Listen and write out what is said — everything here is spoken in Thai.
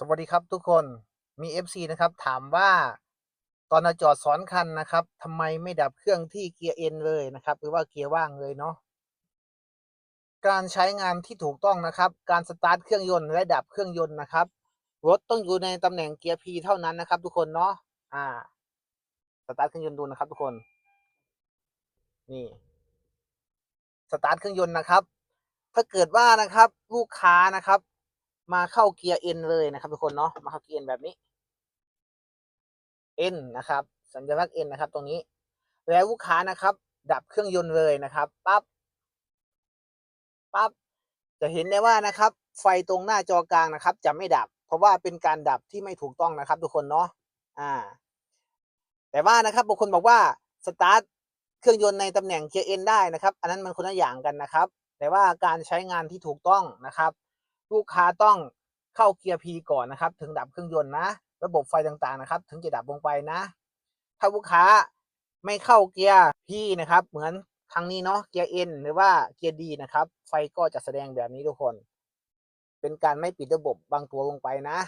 สวัสดีครับทุกคนมี FC นะครับ ถามว่าตอนจอดสอนคันนะครับทำไมไม่ดับเครื่องที่เกียร์เอ็นเลยนะครับ หรือว่าเกียร์ว่างเลยเนาะการใช้งานที่ถูกต้องนะครับ การสตาร์ทเครื่องยนต์และดับเครื่องยนต์นะครับรถต้องอยู่ในตำแหน่งเกียร์ P เท่านั้นนะครับ ทุกคนเนาะอ่าสตาร์ทเครื่องยนต์ดูนะครับ ทุกคน นี่สตาร์ทเครื่องยนต์นะครับ ถ้าเกิดว่านะครับ ลูกค้านะครับ มาเข้าเกียร์ N เลยนะครับ ทุกคนเนาะมาเข้าเกียร์ N แบบนี้ N นะครับ สัญลักษณ์ N นะครับ ตรงนี้ แล้วลูกค้านะครับ ดับเครื่องยนต์เลยนะครับปั๊บปั๊บจะเห็นได้ว่านะครับ ไฟตรงหน้าจอกลางนะครับ จะไม่ดับ เพราะว่าเป็นการดับที่ไม่ถูกต้องนะครับ ทุกคนเนาะอ่า แต่ว่านะครับบางคนบอกว่าสตาร์ทเครื่องยนต์ในตำแหน่งเกียร์ N ได้นะครับ อันนั้นมันคนละอย่างกันนะครับ แต่ว่าการใช้งานที่ถูกต้องนะครับ ลูกค้าต้องเข้าเกียร์ P ก่อนนะครับ ถึงดับเครื่องยนต์นะ ระบบไฟต่างๆนะครับ ถึงจะดับลงไปนะ ถ้าลูกค้าไม่เข้าเกียร์ P นะครับ เหมือนครั้งนี้เนาะเกียร์ N หรือว่าเกียร์ D นะครับ ไฟก็จะแสดงแบบนี้ทุกคน เป็นการไม่ปิดระบบบางตัวลงไปนะ